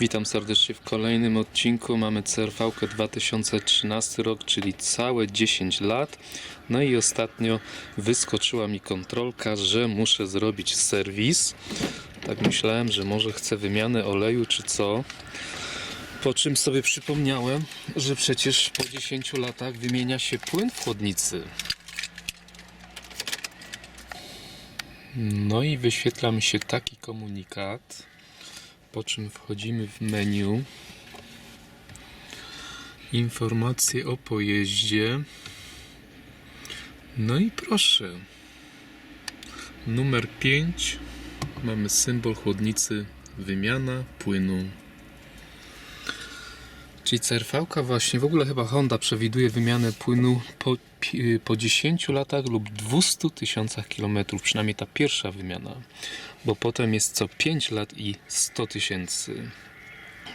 Witam serdecznie w kolejnym odcinku. Mamy CRV 2013 rok, czyli całe 10 lat. No i ostatnio wyskoczyła mi kontrolka, że muszę zrobić serwis. Tak myślałem, że może chcę wymianę oleju czy co. Po czym sobie przypomniałem, że przecież po 10 latach wymienia się płyn w chłodnicy. No i wyświetla mi się taki komunikat, po czym wchodzimy w menu. Informacje o pojeździe. No i proszę. Numer 5. Mamy symbol chłodnicy, wymiana płynu. Czyli crv właśnie, w ogóle chyba Honda przewiduje wymianę płynu po, po 10 latach lub 200 tysiącach kilometrów, przynajmniej ta pierwsza wymiana, bo potem jest co 5 lat i 100 tysięcy.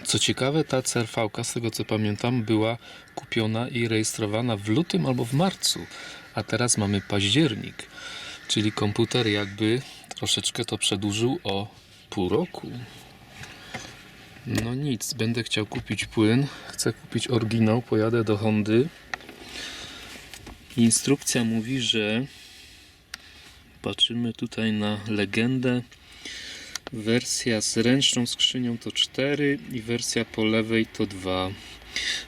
Co ciekawe, ta crv z tego co pamiętam, była kupiona i rejestrowana w lutym albo w marcu, a teraz mamy październik, czyli komputer jakby troszeczkę to przedłużył o pół roku. No nic, będę chciał kupić płyn. Chcę kupić oryginał, pojadę do Hondy. Instrukcja mówi, że patrzymy tutaj na legendę. Wersja z ręczną skrzynią to 4 i wersja po lewej to 2.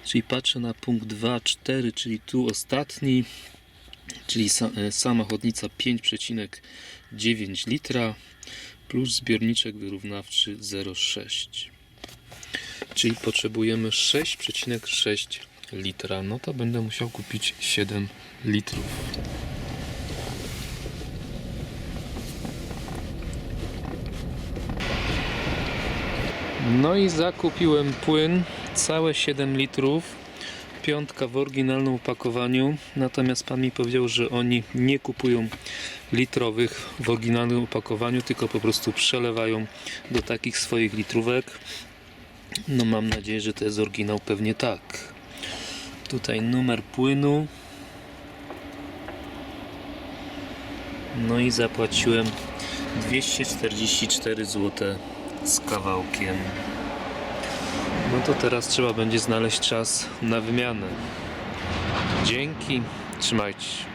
Czyli patrzę na punkt 2, 4, czyli tu ostatni, czyli e, sama chodnica 5,9 litra plus zbiorniczek wyrównawczy 0,6 czyli potrzebujemy 6,6 litra. No to będę musiał kupić 7 litrów. No i zakupiłem płyn, całe 7 litrów. Piątka w oryginalnym opakowaniu. Natomiast pan mi powiedział, że oni nie kupują litrowych w oryginalnym opakowaniu, tylko po prostu przelewają do takich swoich litrówek. No mam nadzieję, że to jest oryginał, pewnie tak. Tutaj numer płynu. No i zapłaciłem 244 zł z kawałkiem. No to teraz trzeba będzie znaleźć czas na wymianę. Dzięki, trzymajcie się.